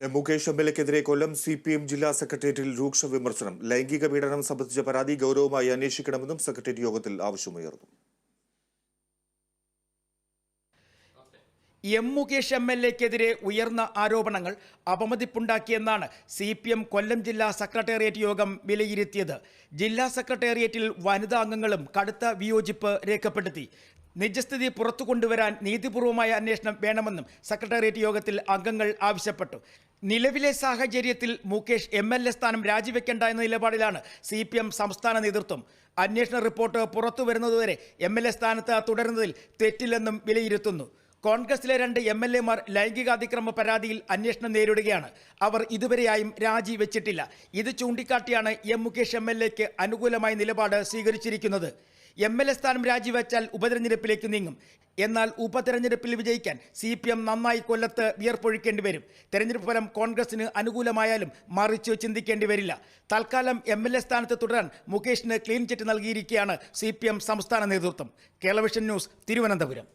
മുകേഷ് എംഎൽഎക്കെതിരെ എൽ എക്കെതിരെ Kollam C P M ജില്ലാ സെക്രട്ടേറിയറ്റിൽ രൂക്ഷ വിമർശനം. ലൈംഗിക പീഡനം സംബന്ധിച്ച പരാതി ഗൗരവമായി അന്വേഷിക്കണമെന്നും സെക്രട്ടേറിയറ്റ് യോഗത്തിൽ ആവശ്യമുയർന്നു. എം മുകേഷ് എം എൽ എക്കെതിരെ ഉയർന്ന ആരോപണങ്ങൾ അപമതിപ്പുണ്ടാക്കിയെന്നാണ് സി പി എം കൊല്ലം ജില്ലാ സെക്രട്ടേറിയറ്റ് യോഗം വിലയിരുത്തിയത്. ജില്ലാ സെക്രട്ടേറിയറ്റിൽ വനിതാ അംഗങ്ങളും കടുത്ത വിയോജിപ്പ് രേഖപ്പെടുത്തി. നിജസ്ഥിതി പുറത്തു കൊണ്ടുവരാൻ നീതിപൂർവമായ അന്വേഷണം വേണമെന്നും സെക്രട്ടേറിയറ്റ് യോഗത്തിൽ അംഗങ്ങൾ ആവശ്യപ്പെട്ടു. നിലവിലെ സാഹചര്യത്തിൽ മുകേഷ് എം എൽ എ സ്ഥാനം രാജിവെക്കേണ്ട എന്ന നിലപാടിലാണ് സി പി എം സംസ്ഥാന നേതൃത്വം. അന്വേഷണ റിപ്പോർട്ട് പുറത്തു വരുന്നതുവരെ എം എൽ എ സ്ഥാനത്ത് തുടരുന്നതിൽ തെറ്റില്ലെന്നും വിലയിരുത്തുന്നു. കോൺഗ്രസിലെ രണ്ട് എം എൽ എമാർ ലൈംഗികാതിക്രമ പരാതിയിൽ അന്വേഷണം നേരിടുകയാണ്. അവർ ഇതുവരെയായും രാജിവെച്ചിട്ടില്ല. ഇത് ചൂണ്ടിക്കാട്ടിയാണ് എം മുകേഷ് എം എൽ എക്ക് അനുകൂലമായ നിലപാട് സ്വീകരിച്ചിരിക്കുന്നത്. എം എൽ എ സ്ഥാനം രാജിവെച്ചാൽ ഉപതെരഞ്ഞെടുപ്പിലേക്ക് നീങ്ങും. എന്നാൽ ഉപതെരഞ്ഞെടുപ്പിൽ വിജയിക്കാൻ സി പി എം നന്നായി കൊല്ലത്ത് വിയർപ്പൊഴിക്കേണ്ടി വരും. തെരഞ്ഞെടുപ്പ് ഫലം കോൺഗ്രസിന് അനുകൂലമായാലും മറിച്ച് ചിന്തിക്കേണ്ടി വരില്ല. തൽക്കാലം എം എൽ എ സ്ഥാനത്ത് തുടരാൻ മുകേഷിന് ക്ലീൻ ചിറ്റ് നൽകിയിരിക്കുകയാണ് സി സംസ്ഥാന നേതൃത്വം. കേരളവിഷൻ ന്യൂസ് തിരുവനന്തപുരം.